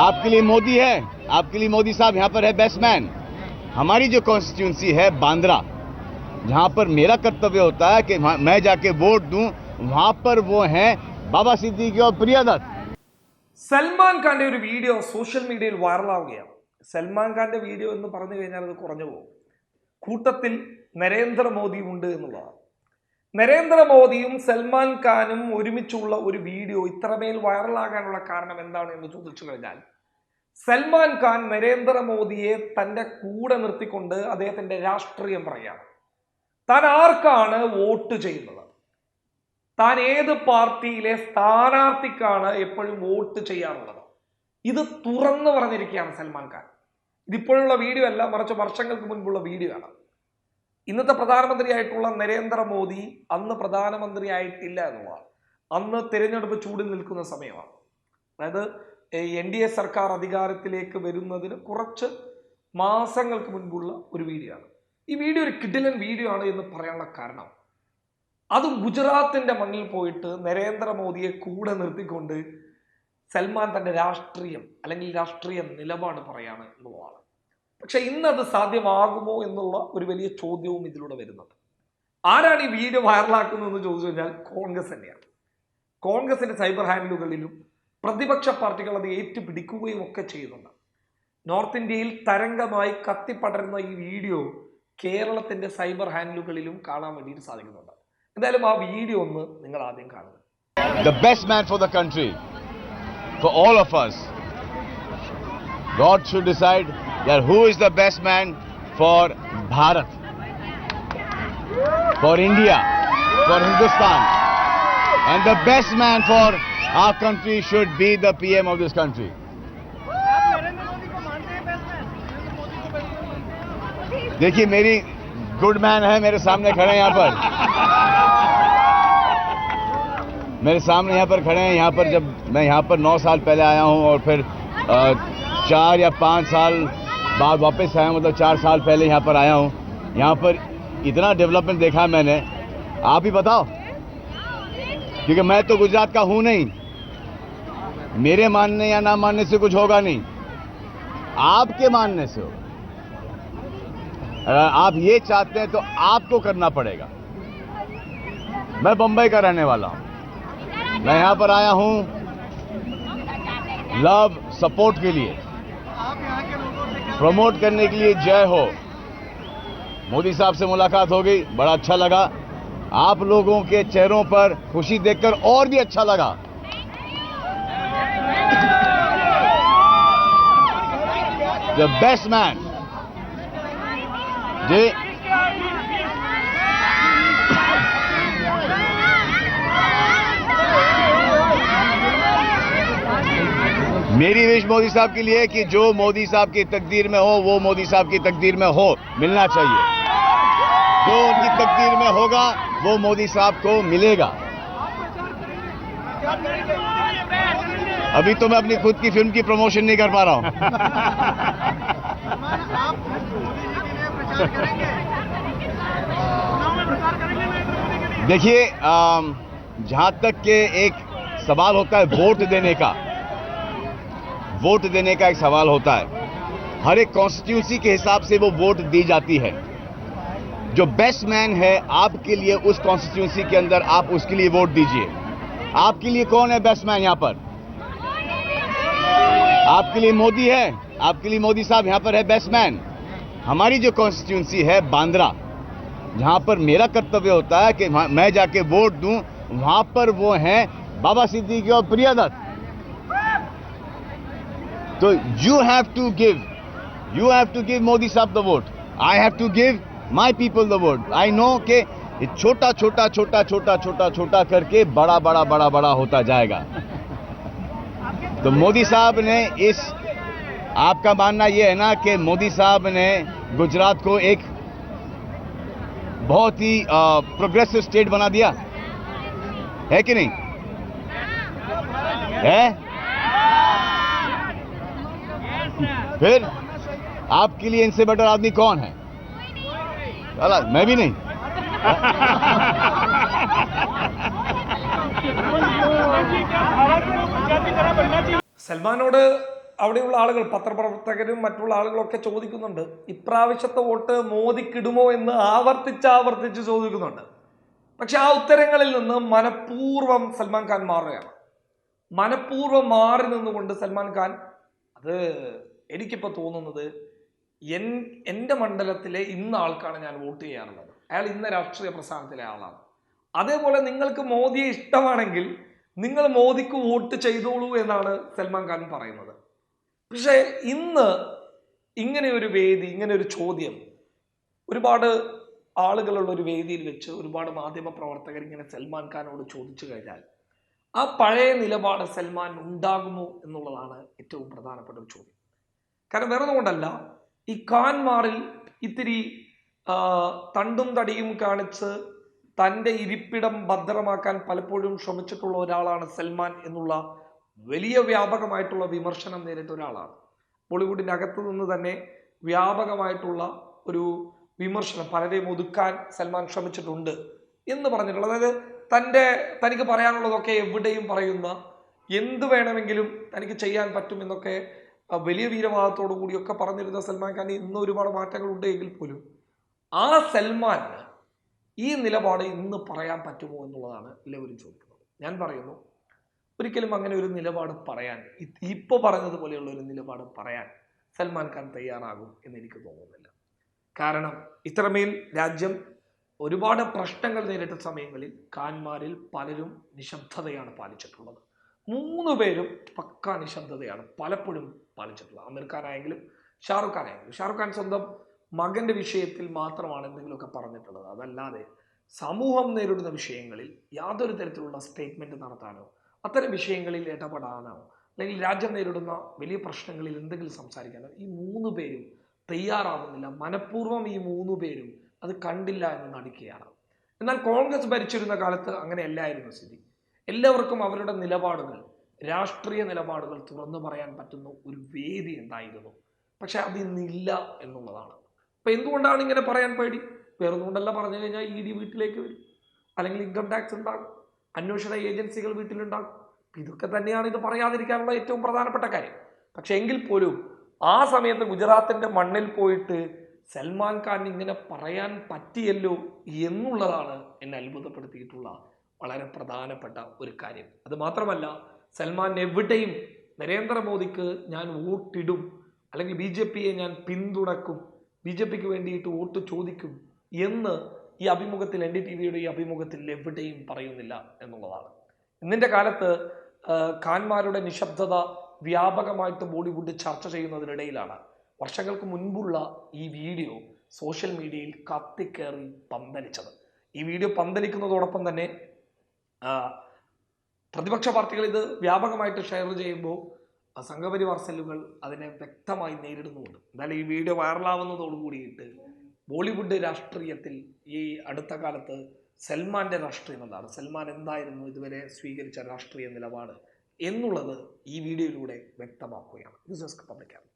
आपके लिए मोदी है आपके लिए मोदी साहब यहाँ पर है बेस्ट मैन हमारी जो कॉन्स्टिट्यूंसी है बांद्रा जहाँ पर मेरा कर्तव्य होता है कि वहाँ- मैं जाके वोट दूं वहाँ पर वो हैं बाबा सिद्दीकी और प्रिया दत्त സൽമാൻ ഖാന്റെ ഒരു വീഡിയോ സോഷ്യൽ മീഡിയയിൽ വൈറലാവുകയാണ് സൽമാൻ ഖാന്റെ വീഡിയോ എന്ന് പറഞ്ഞു കഴിഞ്ഞാൽ അത് കുറഞ്ഞു പോകും കൂട്ടത്തിൽ നരേന്ദ്രമോദി ഉണ്ട് എന്നുള്ളതാണ് നരേന്ദ്രമോദിയും സൽമാൻ ഖാനും ഒരുമിച്ചുള്ള ഒരു വീഡിയോ ഇത്രമേൽ വൈറലാകാനുള്ള കാരണം എന്താണ് എന്ന് ചോദിച്ചു കഴിഞ്ഞാൽ സൽമാൻ ഖാൻ നരേന്ദ്രമോദിയെ തന്റെ കൂടെ നിർത്തിക്കൊണ്ട് അദ്ദേഹത്തിന്റെ രാഷ്ട്രീയം പറയുകയാണ്. താൻ ആർക്കാണ് വോട്ട് ചെയ്യുന്നത്? താൻ ഏത് പാർട്ടിയിലെ സ്ഥാനാർത്ഥിക്കാണ് എപ്പോഴും വോട്ട് ചെയ്യാറുള്ളത്? ഇത് തുറന്നു പറഞ്ഞിരിക്കുകയാണ് സൽമാൻ ഖാൻ. ഇതിപ്പോഴുള്ള വീഡിയോ അല്ല മറിച്ച് വർഷങ്ങൾക്ക് മുൻപുള്ള വീഡിയോ ആണ്. ഇന്നത്തെ പ്രധാനമന്ത്രിയായിട്ടുള്ള നരേന്ദ്രമോദി അന്ന് പ്രധാനമന്ത്രിയായിട്ടില്ല എന്നുള്ളതാണ്. അന്ന് തിരഞ്ഞെടുപ്പ് ചൂടിൽ നിൽക്കുന്ന സമയമാണ്. അതായത് എൻ ഡി എ സർക്കാർ അധികാരത്തിലേക്ക് വരുന്നതിന് കുറച്ച് മാസങ്ങൾക്ക് മുൻപുള്ള ഒരു വീഡിയോ ആണ് ഈ വീഡിയോ ഒരു കിഡിലൻ വീഡിയോ ആണ് എന്ന് പറയാനുള്ള കാരണം അത് ഗുജറാത്തിന്റെ മണ്ണിൽ പോയിട്ട് നരേന്ദ്രമോദിയെ കൂടെ നിർത്തിക്കൊണ്ട് സൽമാൻ തന്റെ രാഷ്ട്രീയം അല്ലെങ്കിൽ രാഷ്ട്രീയ നിലപാട് പറയാണ് എന്നുള്ളതാണ്. പക്ഷെ ഇന്ന് അത് സാധ്യമാകുമോ എന്നുള്ള ഒരു വലിയ ചോദ്യവും ഇതിലൂടെ വരുന്നുണ്ട്. ആരാണ് ഈ വീഡിയോ വൈറലാക്കുന്നതെന്ന് ചോദിച്ചു കഴിഞ്ഞാൽ കോൺഗ്രസ് തന്നെയാണ്. കോൺഗ്രസിന്റെ സൈബർ ഹാൻഡിലുകളിലും പ്രതിപക്ഷ പാർട്ടികൾ അത് ഏറ്റുപിടിക്കുകയും ഒക്കെ ചെയ്യുന്നുണ്ട്. നോർത്ത് ഇന്ത്യയിൽ തരംഗമായി കത്തിപ്പടരുന്ന ഈ വീഡിയോ കേരളത്തിന്റെ സൈബർ ഹാൻഡിലുകളിലും കാണാൻ വേണ്ടിയിട്ട് സാധിക്കുന്നുണ്ട്. എന്തായാലും ആ വീഡിയോ ഒന്ന് നിങ്ങൾ ആദ്യം കാണുക. The best man for the country, for all of us. God should decide that who is the best man for Bharat, for India, for Hindustan. And the best man for our country should be the PM of this country. देखिए मेरी good man है मेरे सामने खड़े हैं यहाँ पर मेरे सामने यहाँ पर खड़े हैं यहाँ पर जब मैं यहाँ पर नौ साल पहले आया हूँ और फिर चार या पाँच साल बाद वापस आया मतलब चार साल पहले यहाँ पर आया हूँ। यहाँ पर इतना डेवलपमेंट देखा मैंने। आप ही बताओ। क्योंकि मैं तो गुजरात का हूँ नहीं। मेरे मानने या ना मानने से कुछ होगा नहीं। आपके मानने से हो अगर आप ये चाहते हैं तो आपको करना पड़ेगा। मैं बम्बई का रहने वाला हूँ। मैं यहाँ पर आया हूँ। लव सपोर्ट के लिए। प्रमोट करने के लिए जय हो। मोदी साहब से मुलाकात हो गई, बड़ा अच्छा लगा। आप लोगों के चेहरों पर खुशी देखकर और भी अच्छा लगा। The best man ji. मेरी विश मोदी साहब के लिए कि जो मोदी साहब की तकदीर में हो, वो मोदी साहब की तकदीर में हो, मिलना चाहिए। जो उनकी तकदीर में होगा, वो मोदी साहब को मिलेगा। अभी तो मैं अपनी खुद की फ़िल्म की प्रमोशन नहीं कर पा रहा हूँ। देखिए जहाँ तक के एक सवाल होता है, वोट देने का वोट देने का एक सवाल होता है। हर एक कॉन्स्टिट्यूंसी के हिसाब से वो वोट दी जाती है। जो बेस्ट मैन है, आपके लिए उस कॉन्स्टिट्यूंसी के अंदर आप उसके लिए वोट दीजिए। आपके लिए कौन है बेस्ट मैन यहाँ पर? आपके लिए मोदी है। आपके लिए मोदी साहब यहाँ पर है बेस्ट मैन हमारी जो कॉन्स्टिट्यूंसी है बांद्रा, जहाँ पर मेरा कर्तव्य होता है कि मैं जाके वोट दूँ, वहाँ पर वो हैं बाबा सिद्दीकी और प्रिया दत्त तो you have to give you have to give Modi साहब the vote I have to give my people the vote I know के छोटा छोटा छोटा छोटा छोटा छोटा करके बड़ा बड़ा बड़ा बड़ा होता जाएगा। तो मोदी साहब ने इस, आपका मानना यह है ना कि मोदी साहब ने गुजरात को एक बहुत ही प्रोग्रेसिव स्टेट बना दिया। है कि नहीं? है? फिर आपके लिए इनसे बेटर आदमी कौन है चला मैं भी नहीं സൽമാനോട് അവിടെയുള്ള ആളുകൾ പത്രപ്രവർത്തകരും മറ്റുള്ള ആളുകളൊക്കെ ചോദിക്കുന്നുണ്ട് ഇപ്രാവശ്യത്തെ വോട്ട് മോദിക്കിടുമോ എന്ന് ആവർത്തിച്ച് ആവർത്തിച്ച് ചോദിക്കുന്നുണ്ട് പക്ഷെ ആ ഉത്തരങ്ങളിൽ നിന്ന് മനഃപൂർവ്വം സൽമാൻ ഖാൻ മാറുകയാണ് മനഃപൂർവ്വം മാറി നിന്നുകൊണ്ട് സൽമാൻ ഖാൻ അത് എനിക്കിപ്പോൾ തോന്നുന്നത് എൻ എന്റെ മണ്ഡലത്തിലെ ഇന്ന ആൾക്കാണ് ഞാൻ വോട്ട് ചെയ്യാറുള്ളത്. അയാൾ ഇന്ന രാഷ്ട്രീയ പ്രസ്ഥാനത്തിലെ ആളാണ്. അതേപോലെ നിങ്ങൾക്ക് മോദിയെ ഇഷ്ടമാണെങ്കിൽ നിങ്ങൾ മോദിക്ക് വോട്ട് ചെയ്തോളൂ എന്നാണ് സൽമാൻ ഖാൻ പറയുന്നത്. പക്ഷേ ഇന്ന് ഇങ്ങനെ ഒരു വേദി ഇങ്ങനെ ഒരു ചോദ്യം ഒരുപാട് ആളുകളുള്ള ഒരു വേദിയിൽ വെച്ച് ഒരുപാട് മാധ്യമ പ്രവർത്തകർ ഇങ്ങനെ സൽമാൻ ഖാനോട് ചോദിച്ചു കഴിഞ്ഞാൽ ആ പഴയ നിലപാട് സൽമാൻ ഉണ്ടാകുമോ എന്നുള്ളതാണ് ഏറ്റവും പ്രധാനപ്പെട്ട ഒരു ചോദ്യം. കാരണം വേറെ കൊണ്ടല്ല. ഈ കാൻമാറിൽ ഇത്തിരി തണ്ടും തടിയും കാണിച്ച് തന്റെ ഇരിപ്പിടം ഭദ്രമാക്കാൻ പലപ്പോഴും ശ്രമിച്ചിട്ടുള്ള ഒരാളാണ് സൽമാൻ എന്നുള്ള വലിയ വ്യാപകമായിട്ടുള്ള വിമർശനം നേരിട്ട ഒരാളാണ്. ബോളിവുഡിന്റെ അകത്ത് നിന്ന് തന്നെ വ്യാപകമായിട്ടുള്ള ഒരു വിമർശനം പലരെയും ഒതുക്കാൻ സൽമാൻ ശ്രമിച്ചിട്ടുണ്ട് എന്ന് പറഞ്ഞിട്ടുള്ളത് അതായത് തന്റെ തനിക്ക് പറയാനുള്ളതൊക്കെ എവിടെയും പറയുന്ന എന്ത് വേണമെങ്കിലും തനിക്ക് ചെയ്യാൻ പറ്റുമെന്നൊക്കെ വലിയ വീരവാദത്തോടു കൂടിയൊക്കെ പറഞ്ഞിരുന്ന സൽമാൻ ഖാൻ ഇന്ന് ഒരുപാട് മാറ്റങ്ങൾ ഉണ്ട് എങ്കിൽ പോലും ആ സൽമാൻ ഈ നിലപാട് ഇന്ന് പറയാൻ പറ്റുമോ എന്നുള്ളതാണ് എല്ലാവരും ചോദിക്കുന്നത്. ഞാൻ പറയുന്നു ഒരിക്കലും അങ്ങനെ ഒരു നിലപാട് പറയാൻ ഇപ്പോൾ പറഞ്ഞതുപോലെയുള്ള ഒരു നിലപാട് പറയാൻ സൽമാൻ ഖാൻ തയ്യാറാകും എന്ന് എനിക്ക് തോന്നുന്നില്ല. കാരണം ഇത്രമേൽ രാജ്യം ഒരുപാട് പ്രശ്നങ്ങൾ നേരിട്ട സമയങ്ങളിൽ ഖാൻമാരിൽ പലരും നിശബ്ദതയാണ് പാലിച്ചിട്ടുള്ളത്. മൂന്ന് പേരും പക്ക നിശബ്ദതയാണ്. പലപ്പോഴും പാലിച്ചിട്ടുള്ളത്. ആമിർ ഖാൻ ആയെങ്കിലും ഷാറുഖ് ഖാൻ ആയെങ്കിലും ഷാറുഖ് ഖാൻ സ്വന്തം മകന്റെ വിഷയത്തിൽ മാത്രമാണ് എന്തെങ്കിലുമൊക്കെ പറഞ്ഞിട്ടുള്ളത്. അതല്ലാതെ സമൂഹം നേരിടുന്ന വിഷയങ്ങളിൽ യാതൊരു തരത്തിലുള്ള സ്റ്റേറ്റ്മെന്റ് നടത്താനോ അത്തരം വിഷയങ്ങളിൽ ഇടപെടാനോ അല്ലെങ്കിൽ രാജ്യം നേരിടുന്ന വലിയ പ്രശ്നങ്ങളിൽ എന്തെങ്കിലും സംസാരിക്കാനോ ഈ മൂന്ന് പേരും തയ്യാറാവുന്നില്ല. മനഃപൂർവം ഈ മൂന്ന് പേരും അത് കണ്ടില്ല എന്ന് നടിക്കുകയാണ്. എന്നാൽ കോൺഗ്രസ് ഭരിച്ചിരുന്ന കാലത്ത് അങ്ങനെയല്ലായിരുന്നു സ്ഥിതി. എല്ലാവർക്കും അവരുടെ നിലപാടുകൾ രാഷ്ട്രീയ നിലപാടുകൾ തുറന്നു പറയാൻ പറ്റുന്ന ഒരു വേദി ഉണ്ടായിരുന്നു. പക്ഷെ അത് ഇന്നില്ല എന്നുള്ളതാണ്. അപ്പൊ എന്തുകൊണ്ടാണ് ഇങ്ങനെ പറയാൻ പേടി? വേറൊന്നുകൊണ്ടല്ല പറഞ്ഞു കഴിഞ്ഞാൽ ഇ ഡി വീട്ടിലേക്ക് വരും. അല്ലെങ്കിൽ ഇൻകം ടാക്സ് ഉണ്ടാകും. അന്വേഷണ ഏജൻസികൾ വീട്ടിലുണ്ടാകും. ഇതൊക്കെ തന്നെയാണ് ഇത് പറയാതിരിക്കാനുള്ള ഏറ്റവും പ്രധാനപ്പെട്ട കാര്യം. പക്ഷെ എങ്കിൽ പോലും ആ സമയത്ത് ഗുജറാത്തിന്റെ മണ്ണിൽ പോയിട്ട് സൽമാൻ ഖാൻ ഇങ്ങനെ പറയാൻ പറ്റിയല്ലോ എന്നുള്ളതാണ് എന്നെ അത്ഭുതപ്പെടുത്തിയിട്ടുള്ള വളരെ പ്രധാനപ്പെട്ട ഒരു കാര്യം. അത് മാത്രമല്ല സൽമാൻ എവിടെയും നരേന്ദ്രമോദിക്ക് ഞാൻ വോട്ടിടും അല്ലെങ്കിൽ ബി ജെ പിയെ ഞാൻ പിന്തുണക്കും ബി ജെ പിക്ക് വേണ്ടിയിട്ട് വോട്ട് ചോദിക്കും എന്ന് ഈ അഭിമുഖത്തിൽ എൻ ഡി ടി വിയുടെ ഈ അഭിമുഖത്തിൽ എവിടെയും പറയുന്നില്ല എന്നുള്ളതാണ്. ഇന്നിന്റെ കാലത്ത് ഖാൻമാരുടെ നിശബ്ദത വ്യാപകമായിട്ട് ബോളിവുഡ് ചർച്ച ചെയ്യുന്നതിനിടയിലാണ്. വർഷങ്ങൾക്ക് മുൻപുള്ള ഈ വീഡിയോ സോഷ്യൽ മീഡിയയിൽ കത്തിക്കേറി പന്തലിച്ചത്. ഈ വീഡിയോ പന്തലിക്കുന്നതോടൊപ്പം തന്നെ പ്രതിപക്ഷ പാർട്ടികൾ ഇത് വ്യാപകമായിട്ട് ഷെയർ ചെയ്യുമ്പോൾ സംഘപരിവാർ സെല്ലുകൾ അതിനെ വ്യക്തമായി നേരിടുന്നുമുണ്ട്. എന്തായാലും ഈ വീഡിയോ വൈറലാവുന്നതോടുകൂടിയിട്ട് ബോളിവുഡ് രാഷ്ട്രീയത്തിൽ ഈ അടുത്ത കാലത്ത് സൽമാന്റെ രാഷ്ട്രീയം എന്താണ്? സൽമാൻ എന്തായിരുന്നു ഇതുവരെ സ്വീകരിച്ച രാഷ്ട്രീയ നിലപാട് എന്നുള്ളത് ഈ വീഡിയോയിലൂടെ വ്യക്തമാക്കുകയാണ്. News desk പബ്ലിക്കാണ്